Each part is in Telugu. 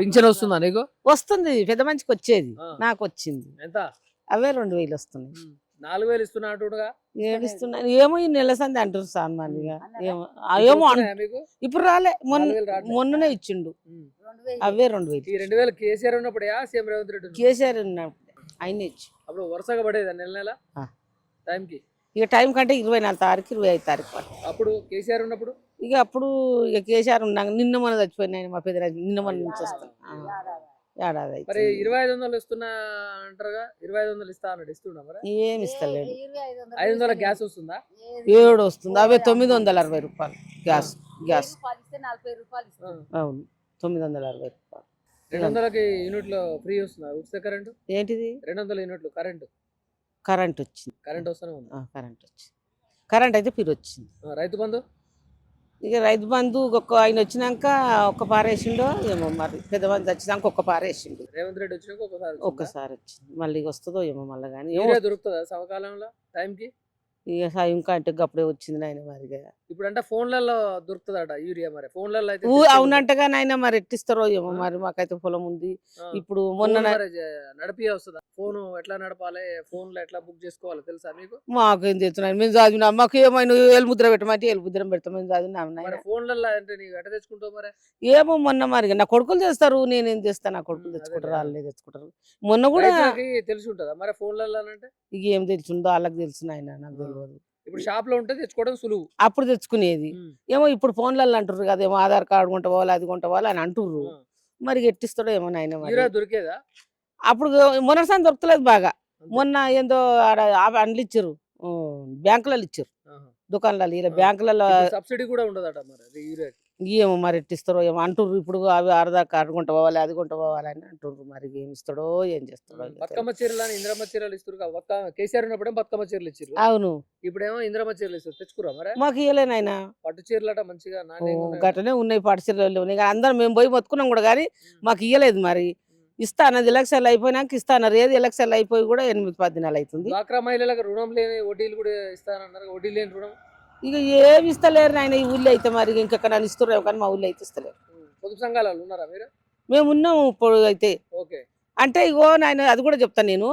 పింఛన్ వస్తుందా? నీకు? వస్తుంది. పెద్ద మంచికి వచ్చేది. నాకు వచ్చింది. ఎంత? అవే రెండు వేలు వస్తున్నాయి. ఉమ్. నాలుగు వేలు ఇస్తున్నా ఏమిస్తున్నాను ఏమో ఈ నెల సంది అంటారు ఇక. ఏమో ఏమో ఇప్పుడు రాలే. మొన్న? మొన్ననే ఇచ్చిండు. అవే రెండు వేలు ఈ రెండు వేలు కేసీఆర్ ఉన్నప్పుడు సీఎం రేవంత్ రెడ్డి? కేసీఆర్ ఉన్నప్పుడు. ఆయన ఇచ్చి. అప్పుడు వరుసగా పడేదా నెల నెల. టైంకి? ఇక టైం కంటే ఇరవై నాలుగు తారీఖు ఇరవై ఐదు తారీఖు. అప్పుడు కేసీఆర్ ఉన్నప్పుడు? ఇక అప్పుడు ఇక కేసీఆర్ ఉన్నాక నిన్న మన చచ్చిపోయిన ఆయన మా పెద్ద నిన్న మన నుంచి వస్తాం ఆ, ఏడాది మరి ఇరవై ఐదు వందలు ఇస్తున్నా అంటారుగా? ఇరవై ఐదు వందలు ఇస్తా అన్నాడు ఇస్తున్నా ఏమి ఇస్తలేడు. ఐదు వందల గ్యాస్ వస్తుందా? ఏడు వస్తుంది. అవే తొమ్మిది వందల అరవై రూపాయలు గ్యాస్ గ్యాస్. అవును తొమ్మిది వందల అరవై రూపాయలు. రెండు వందలకి యూనిట్లు ఫ్రీ వస్తుందా? ఉచిత కరెంటు? ఏంటిది? రెండు వందల యూనిట్లు కరెంటు. కరెంట్ వచ్చింది. కరెంట్ వస్తూనే ఉంది. కరెంట్ వచ్చింది. కరెంట్ అయితే పిరి వచ్చింది. రైతు బంధు? ఇక రైతు బంధు ఒక్క ఆయన వచ్చినాక ఒక్క పారేసిండో ఏమో మరి పెద్ద మంది వచ్చినాక ఒక్క పారేసిండు. రేవంత్ రెడ్డి వచ్చినాక ఒకసారి ఒక్కసారి వచ్చింది. మళ్ళీ వస్తుందో ఏమో మళ్ళీ కానీ దొరుకుతుందా సమకాలంలో టైంకి? ఇక సాయం కంటే అప్పుడే వచ్చింది నాయన మరి ఇక. ఇప్పుడు అంటే ఫోన్లలో దొరుకుతుందట యూరియా మరి. ఫోన్లలో అయితే. అవునంటగా నాయన మరి ఎట్టిస్తారో ఏమో. మరి మాకైతే పొలం ఉంది. ఇప్పుడు మొన్న నా- మరి జ- నడిపియే వస్తుందా? ఫోన్ ఎట్లా నడపాలి? ఫోన్లో ఎట్లా బుక్ చేసుకోవాలి తెలుసా మీకు? మాకేం తెచ్చున్నాను మేము చదివినా. మాకు ఏమైనా ఏలు ముద్ర పెట్టమంటే ఏలు ముద్ర పెడతాం. మేము చదివినాం ఫోన్లలో అంటే నీకు ఎట్లా తెచ్చుకుంటావు మరి? ఏమో మొన్న మరి నా కొడుకులు తెస్తారు. నేనేం చేస్తాను నా కొడుకులు తెచ్చుకుంటారు. వాళ్ళే తెచ్చుకుంటారు. మొన్న కూడా తెలిసి ఉంటుందా మరి ఫోన్లలో అంటే ఇక ఏం తెలుసుందో వాళ్ళకి తెలుసు నాయన నాకు. తెలియదు ఇప్పుడు షాప్లో ఉంటే తెచ్చుకోవడం సులువు. అప్పుడు తెచ్చుకునేది. ఏమో ఇప్పుడు ఫోన్లలో అంటుర్రు కదా ఏమో ఆధార్ కార్డు కొంట పోవాలి అది కొంట పోవాలి అని అంటుర్రు. మరి ఎట్టిస్తాడో ఏమో నాయన దొరికేదా? అప్పుడు మొన్నసారి దొరకలేదు బాగా. మొన్న ఏందో ఆడ అండ్లు ఇచ్చారు బ్యాంకులలో ఇచ్చారు ఆహా. దుకాణాలలో ఇలా. బ్యాంకులలో సబ్సిడీ కూడా ఉండదట మరి ఏమో మరి ఎట్టిస్తారో ఏమో అంటుర్రు. ఇప్పుడు అవి ఆధార్ కార్డు కొంట పోవాలి అది కొంట పోవాలి అని అంటుర్రు. మరి ఏమి ఇస్తాడో ఏం చేస్తాడో బతుకమ్మ చీరలు అని ఇంద్రమ్మ చీరలు ఇస్తారు కదా కేసీఆర్ ఉన్నప్పుడే బతుకమ్మ చీరలు ఇచ్చారు. అవును. ఇప్పుడేమో ఇంద్రమ్మ చీరలు ఇస్తారు తెచ్చుకురా మరి? మాకు ఇయ్యలేనాయన పట్టు చీరలట మంచిగా ఉన్నాయి. గట్టనే ఉన్నాయి పాఠశాలలో ఉన్నాయి కానీ అందరం మేము పోయి మొత్తుకున్నాం కూడా కానీ. మాకు ఇయ్యలేదు మరి. ఉమ్. ఇస్తా అన్నది ఎలక్షన్లు అయిపోయినాక ఇస్తా అన్నారు. ఏది ఎలక్షన్లు అయిపోయి కూడా ఎనిమిది పది దినాలు అవుతుంది. డ్వాక్రా మహిళలకు రుణం లేని వడ్డీలు కూడా ఇస్తానన్నారు వడ్డీ లేని రుణం. ఇక ఏమి ఇస్తలేరు నాయన ఈ ఊళ్ళో అయితే మరి ఇంకెక్కడ నన్ను ఇస్తున్నారు కానీ మా ఊళ్ళో అయితే ఇస్తలేరు. పొదుపు సంఘాలలో ఉన్నారా మీరు మేము ఉన్నాము ఇప్పుడు అయితే ఓకే అంటే ఇగో నాయన అది కూడా చెప్తాను నేను.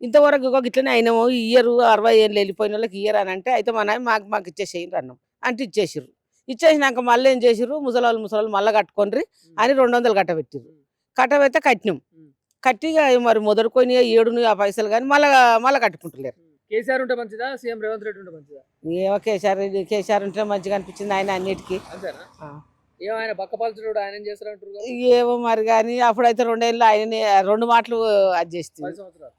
ఇంతవరకు ఇగో ఇట్లనే అయినాము ఈ ఇయర్ అరవై ఏళ్ళు వెళ్ళిపోయిన వాళ్ళకి ఇయర్ అని అంటే అయితే మా నాయన మాకు మాకు ఇచ్చేసేయండి అన్నాం అంటే ఇచ్చేసిర్రు ఇచ్చేసినాక మళ్ళీ ఏం చేసిర్రు ముసలాళ్ళు ముసలాళ్ళు మళ్ళీ కట్టుకోండి ఉమ్. అని రెండు వందలు కట్టబెట్టిర్రు. కట్టబెడితే కట్టినాం. కట్టిగా మరి మొదలుకొని ఏడును ఆ పైసలు కానీ మళ్ళీ మళ్ళీ కట్టుకుంటలేరు. కేసీఆర్ ఉంటే మంచిదా? సీఎం రేవంత్ రెడ్డి ఉంటే మంచిదా? ఏమో కేసీఆర్ రెడ్డి కేసీఆర్ ఉంటే మంచిగా అనిపించింది ఆయన అన్నిటికీ. అంతేనా. ఏమో ఆయన బక్కపలుచుడు ఆయన ఏం చేస్తారు అంటారు కదా? ఏమో మరి కానీ అప్పుడైతే రెండేళ్ళు ఆయన రెండు మాటలు అది చేస్తుంది పది సంవత్సరాలు.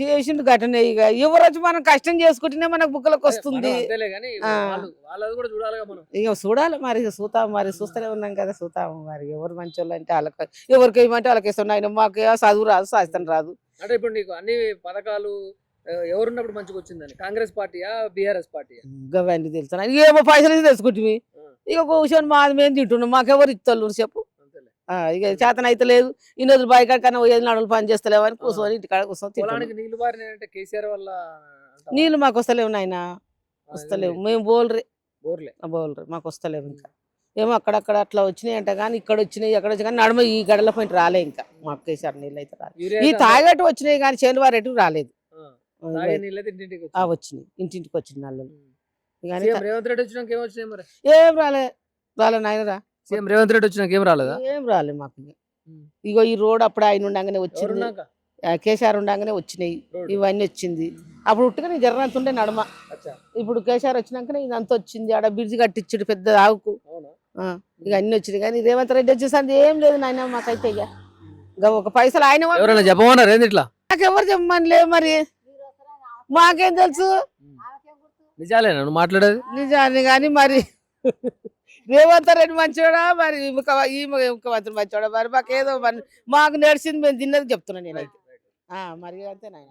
చేసిండే ఘటనే ఇక. ఎవరు వచ్చి మనం కష్టం చేసుకుంటేనే మనకు బుక్కలకు వస్తుంది. వాళ్ళు ఇక చూడాలి మరి చూస్తాం మరి చూస్తూనే ఉన్నాం కదా చూస్తాము మరి. ఎవరు మంచోళ్ళు అంటే వాళ్ళకి ఎవరికి ఏమంటే వాళ్ళకి ఇస్తున్నాం ఆయన మాకు చదువు రాదు శాస్త్రం రాదు. అంటే ఇప్పుడు నీకు అన్ని పథకాలు ఎవరున్నప్పుడు మంచిగా వచ్చిందని? కాంగ్రెస్ పార్టీయా బీఆర్ఎస్ పార్టీయా? గవన్నీ తెలుసు ఏమో పైసలు ఆ. ఇక కూర్చొని మాది మేము తింటున్నాం. మాకెవరు ఇస్తారు చెప్పు. ఇక చేతన అయితే లేదు. ఇన్ని రోజులు బయట కన్నా పోయేది నడులు పని చేస్తలేవు అని కూర్చొని ఇంటికాడ కూర్చొని కేసీఆర్ వల్ల? నీళ్ళు మాకు వస్తలేవు నాయన. వస్తలేవు. మేము బోల్రే బోర్లే. బోల్రే మాకు వస్తలేవు ఇంకా. ఏమో అక్కడక్కడ అట్లా వచ్చినాయి అంట కానీ ఇక్కడ వచ్చినాయి అక్కడ వచ్చి కానీ నడుమ ఈ గడల పాయింట్ రాలే ఇంకా. మాకు కేసీఆర్ నీళ్ళు అయితే రాలేదు ఈ తాగట్టు వచ్చినాయి కానీ చేను వారేటు రాలేదు. ఇంటింటికి. వచ్చినాయి. ఇంటింటికి వచ్చిన నల్లలు. ఏం వచ్చినాయి రాలే. రాలే నాయన సీఎం రేవంత్ రెడ్డి వచ్చినాక ఏం రాలేదా? ఏం రాలే మాకు. ఇగో ఈ రోడ్ అప్పుడు ఆయన ఉండగానే వచ్చింది. కేసీఆర్ ఉండగానే వచ్చినాయి. ఇవన్నీ వచ్చింది. అప్పుడు ఉట్టుగా జర్రంత ఉండే నడమ. ఇప్పుడు కేసీఆర్ వచ్చినాకనే ఇదంతా వచ్చింది. ఆడ బ్రిడ్జ్ కట్టించుడు పెద్ద ఆవుకు. ఇక అన్ని వచ్చినాయి. కానీ రేవంత్ రెడ్డి వచ్చేసరికి ఏం లేదు నాయన మాకైతే ఇక ఇక ఒక పైసలు ఆయన ఎవరైనా చెప్పమన్నారు ఏంది ఇట్లా? నాకెవరు చెప్పమని లేదు మరి. మాకేం తెలుసు? నిజాలేనా? నువ్వు మాట్లాడేది? నిజాన్ని కానీ మరి. రేవంత్ రెడ్డి మంచివాడా మరి? ఈ ముఖ్య- ఈ ముఖ్యమంత్రి మంచివాడా మరి? మాకేదో మరి మాకు నడిచింది మేము తిన్నది చెప్తున్నాను నేనైతే. ఆ, మరి అంతే నాయన.